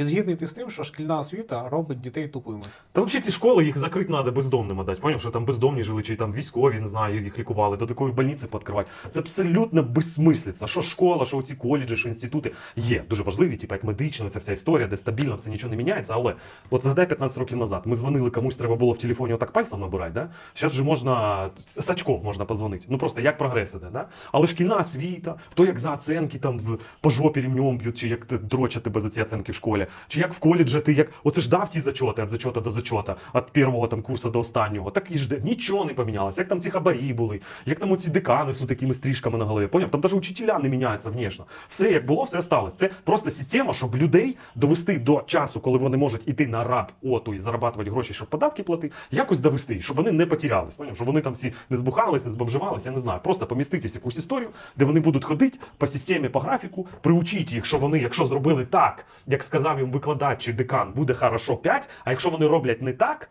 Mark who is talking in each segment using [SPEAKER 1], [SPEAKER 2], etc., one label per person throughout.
[SPEAKER 1] Чи згідний ти з тим, що шкільна освіта робить дітей тупими?
[SPEAKER 2] Та взагалі ці школи їх закрити треба бездомним дати. Поняв, що там бездомні жили, чи там військові, не знаю, їх лікували, до такої больниці пооткривати. Це абсолютно безсмислиця. Що школа, що ці коледжі, що інститути є дуже важливі, типу як медична, ця вся історія, де стабільно все нічого не міняється. Але от згадай 15 років назад. Ми дзвонили комусь, треба було в телефоні отак пальцем набирати. Да? Зараз вже можна з можна позвонити. Ну просто як прогрес іде. Да? Але шкільна освіта, то як за оценки там по жопі рівнем б'ють, чи як дрочать тебе за ці оценки в школі, чи як в коледжі ти як оце ж дав ті зачоти від зачота до зачота, від першого там курсу до останнього. Так і ж нічого не помінялося. Як там ці хабарі були, як там оці декани з такими стрижками на голові. Поняв? Там навіть учителя не міняються внешне. Все як було, все осталось. Це просто система, щоб людей довести до часу, коли вони можуть іти на раб оту і зарабатувати гроші, щоб податки платити, якось довести, щоб вони не потерялись. Поняв? Щоб вони там всі не збухались, не збомживались, я не знаю. Просто поміститись якусь історію, де вони будуть ходити по системі, по графіку, приучіть їх, що вони, якщо зробили так, як сказав їм викладач чи декан, буде хорошо 5, а якщо вони роблять не так,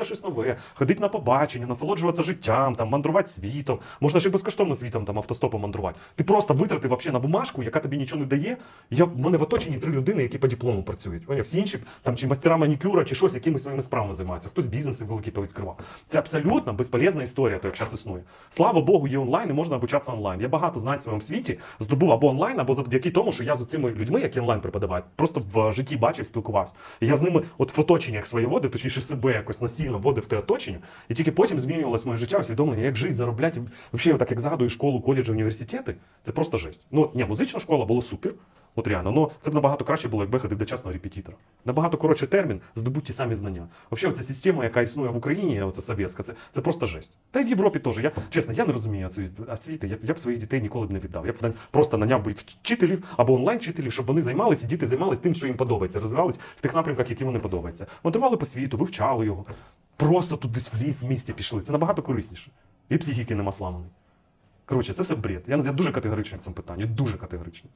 [SPEAKER 2] щось нове, ходити на побачення, насолоджуватися життям, там, мандрувати світом. Можна ще безкоштовно світом там автостопом мандрувати. Ти просто витратив вообще на бумажку, яка тобі нічого не дає. Я, в мене в оточенні три людини, які по диплому працюють. Поняв? Всі інші там чи мастера манікюра, чи щось, якимись своїми справами займаються. Хтось бізнеси великі повідкривав. Це абсолютно безполезна історія, то як зараз існує. Слава Богу, є онлайн і можна обучатися онлайн. Я багато знань в своєму світі здобув або онлайн, або завдяки тому, що я з цими людьми, які онлайн преподавають, просто в житті бачив, спілкувався. Я з ними, от в оточеннях своє водив, точніше себе якось насильно вводив те оточення, і тільки потім змінювалось моє життя, усвідомлення, як жити, заробляти. Взагалі, так як згадую школу, коледжі, університети, це просто жесть. Ну, ні, музична школа була супер. От реально, ну це б набагато краще було, якби ходив до частного репетитора. Набагато коротший термін, здобуть ті самі знання. Взагалі, ця система, яка існує в Україні, оця совєтська, це, це просто жесть. Та й в Європі теж. Я чесно, я не розумію освіти. Я, я б своїх дітей ніколи б не віддав. Я б просто наняв би вчителів або онлайн-вчителів, щоб вони займалися, і діти займалися тим, що їм подобається, розвивались в тих напрямках, які вони подобаються. Мандрували по світу, вивчали його. Просто тут десь в ліс в місті пішли. Це набагато корисніше. І психіки нема сламаної. Коротше, це все бред. Я, я дуже категоричний в цьому питанні, дуже категоричний.